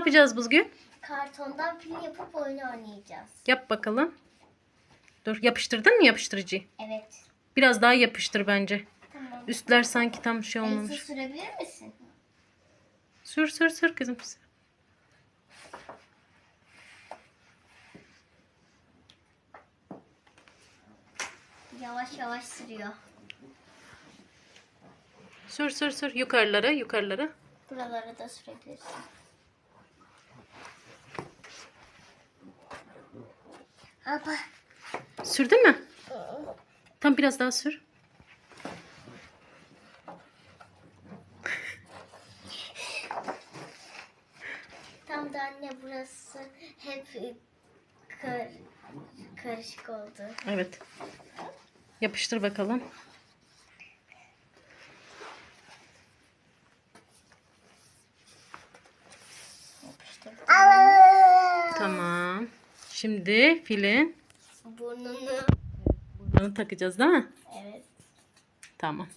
yapacağız bugün? Kartondan pil yapıp oyun oynayacağız. Yap bakalım. Dur yapıştırdın mı yapıştırıcıyı? Evet. Biraz daha yapıştır bence. Tamam. Üstler sanki tam şey olmamış. sürebilir misin? Sür sür sür kızım. sür. Yavaş yavaş sürüyor. Sür sür sür yukarılara yukarılara. Buralara da sürebilirsin. Ama Sürdün mü? Tam biraz daha sür. tam da anne burası hep kar, karışık oldu. Evet. Yapıştır bakalım. Yapıştırdım. Tamam. Şimdi filin Burnunu. burnunu takacağız değil mi? Evet. Tamam.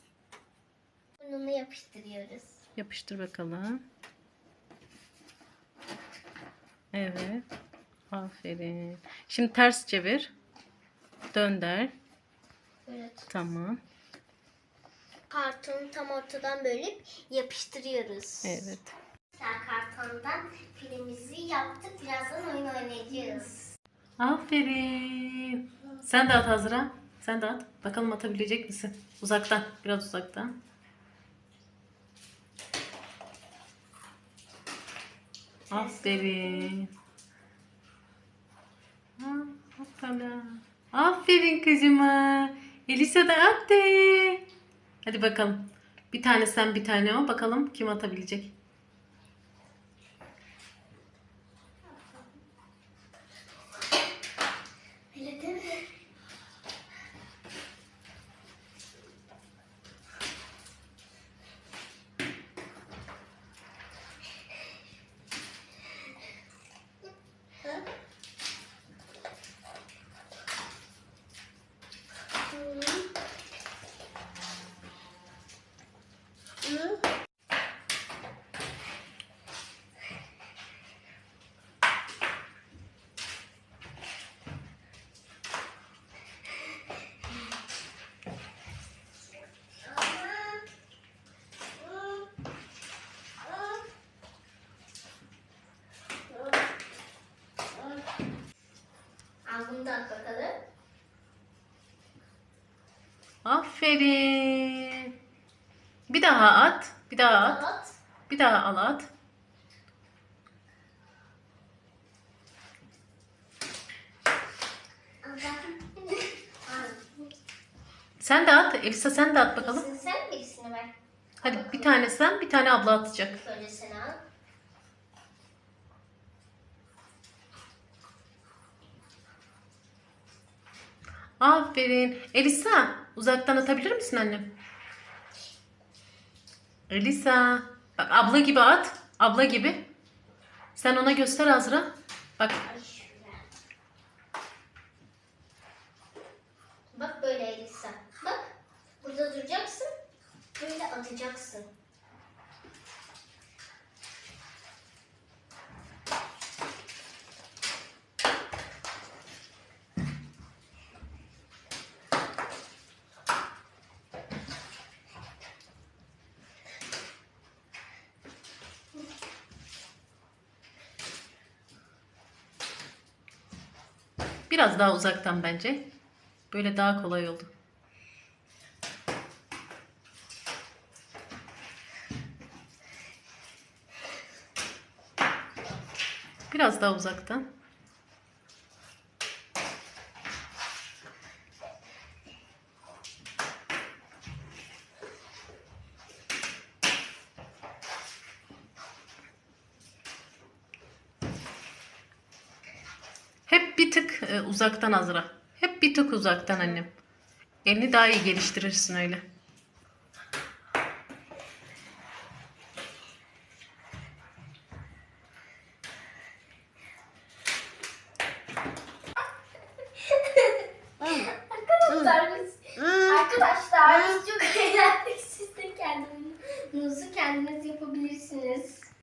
Burnunu yapıştırıyoruz. Yapıştır bakalım. Evet. Aferin. Şimdi ters çevir. Dönder. Evet. Tamam. Kartonu tam ortadan bölüp yapıştırıyoruz. Evet. Kartondan filmimizi yaptık. Birazdan oyun oynayacağız. Aferin. Sen de at Azra. Sen de at. Bakalım atabilecek misin? Uzaktan. Biraz uzaktan. Aferin. Ha, hoppala. Aferin kızıma. Elisa da attı. Hadi bakalım. Bir tane sen bir tane o. Bakalım kim atabilecek. Öyle değil mi? Al bunu da at bakalım. Aferin. Bir daha at. Bir daha at. At. Bir daha al at. Sen de at. Elisa sen de at bakalım. Birisini sen birisini ver. Hadi bir tane sen bir tane abla atacak. Şöyle sen al. Aferin. Elisa uzaktan atabilir misin annem? Elisa. Bak abla gibi at. Abla gibi. Sen ona göster Azra. Bak. Bak böyle Elisa. Bak. Burada duracaksın. Böyle atacaksın. Biraz daha uzaktan bence. Böyle daha kolay oldu. Biraz daha uzaktan. Hep bir tık e, uzaktan Azra. Hep bir tık uzaktan annem. Elini daha iyi geliştirirsin öyle.